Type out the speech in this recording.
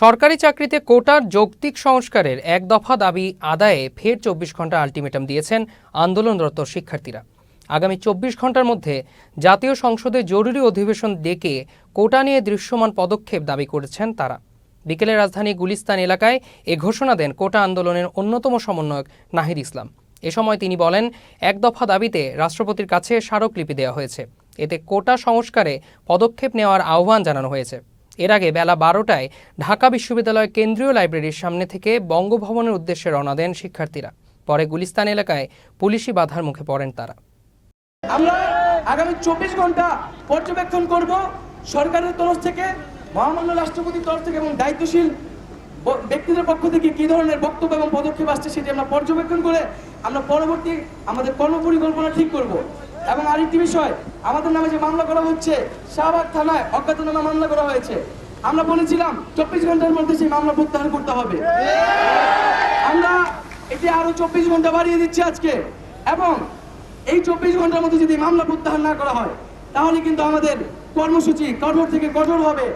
সরকারি চাকরিতে কোটার যৌক্তিক সংস্কারের এক দফা দাবি আদায়ে ফের চব্বিশ ঘণ্টা আলটিমেটাম দিয়েছেন আন্দোলনরত শিক্ষার্থীরা। আগামী চব্বিশ ঘণ্টার মধ্যে জাতীয় সংসদে জরুরি অধিবেশন ডেকে কোটা নিয়ে দৃশ্যমান পদক্ষেপ দাবি করেছেন তারা। বিকেলে রাজধানী গুলিস্তান এলাকায় এ ঘোষণা দেন কোটা আন্দোলনের অন্যতম সমন্বয়ক নাহিদ ইসলাম। এ সময় তিনি বলেন, এক দফা দাবিতে রাষ্ট্রপতির কাছে স্মারকলিপি দেওয়া হয়েছে। এতে কোটা সংস্কারে পদক্ষেপ নেওয়ার আহ্বান জানানো হয়েছে। এর আগে বেলা বারোটায় ঢাকা বিশ্ববিদ্যালয় কেন্দ্রীয় লাইব্রেরির সামনে থেকে বঙ্গভবনের উদ্দেশ্যে রওনা দেন শিক্ষার্থীরা। পরে গুলিস্তান এলাকায় পুলিশি বাধার মুখে পড়েন তারা। আমরা আগামী চব্বিশ ঘণ্টা পর্যবেক্ষণ করব সরকারের তরফ থেকে, মহামান্য রাষ্ট্রপতির তরফ থেকে এবং দায়িত্বশীল ব্যক্তিদের পক্ষ থেকে কি ধরনের বক্তব্য এবং পদক্ষেপ আসছে সেটি আমরা পর্যবেক্ষণ করে আমরা পরবর্তী আমাদের কর্মপরিকল্পনা ঠিক করব। এবং আরেকটি বিষয় আমাদের নামে যে মামলা করা হচ্ছে, শাহবাগ থানায় অজ্ঞাতনামা মামলা করা হয়েছে। আমরা বলেছিলাম, চব্বিশ ঘণ্টার মধ্যে সেই মামলা প্রত্যাহার করতে হবে। আমরা এটি আরও চব্বিশ ঘণ্টা বাড়িয়ে দিচ্ছি আজকে। এবং এই চব্বিশ ঘণ্টার মধ্যে যদি মামলা প্রত্যাহার না করা হয়, তাহলে কিন্তু আমাদের কর্মসূচি কঠোর থেকে কঠোর হবে।